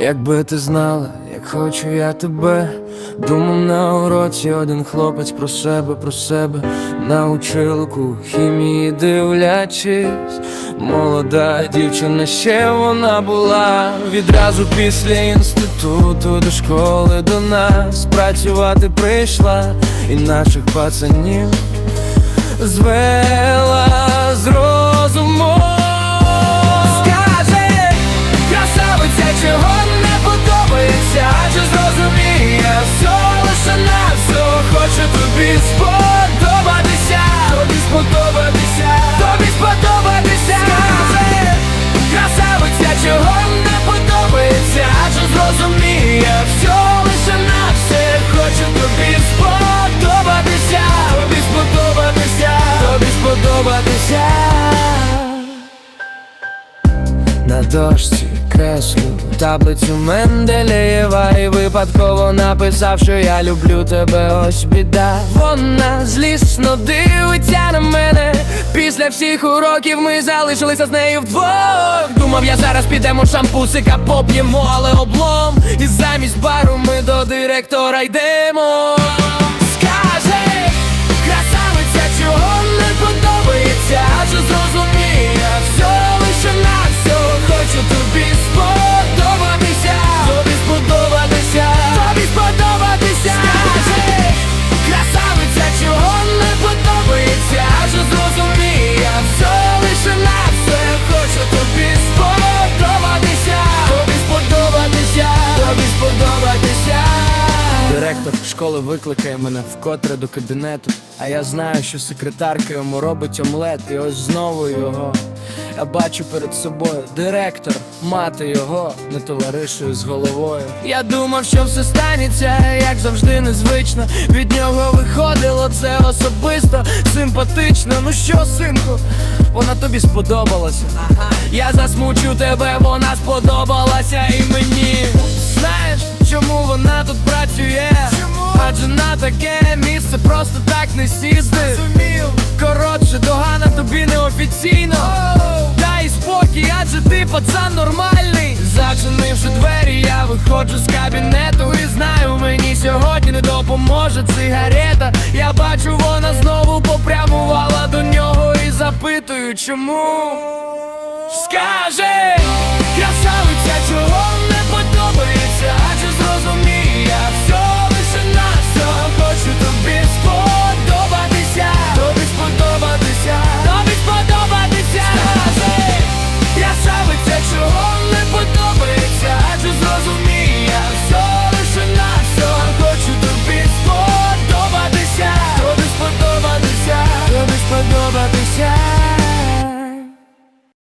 Якби ти знала, як хочу я тебе, думав на уроці один хлопець про себе, про себе, на училку хімії дивлячись, молода дівчина ще вона була. Відразу після інституту до школи до нас працювати прийшла і наших пацанів звела На дошці креслю. Таблицю Менделєєва І випадково написав, що я люблю тебе, ось біда. Вона злісно дивиться на мене. Після всіх уроків ми залишилися з нею вдвох. Думав, я зараз підемо шампусика поп'ємо, але облом. І замість бару ми до директора йдемо Директор школи викликає мене вкотре до кабінету. А я знаю, що секретарка йому робить омлет, і ось знову його. Я бачу перед собою директор, мати його не товаришує з головою. Я думав, що все станеться, як завжди незвично. Від нього виходило це особисто, симпатично. Ну що, синку, вона тобі сподобалася. Я засмучу тебе, вона сподобалася таке місце просто так не сісти. Коротше, догана тобі неофіційно. Дай спокій, адже ти пацан нормальний. Зачинивши двері, я виходжу з кабінету і знаю, мені сьогодні не допоможе цигарета. Я бачу, вона знову попрямувала до нього і запитую, чому. Скаже, красавиця, чого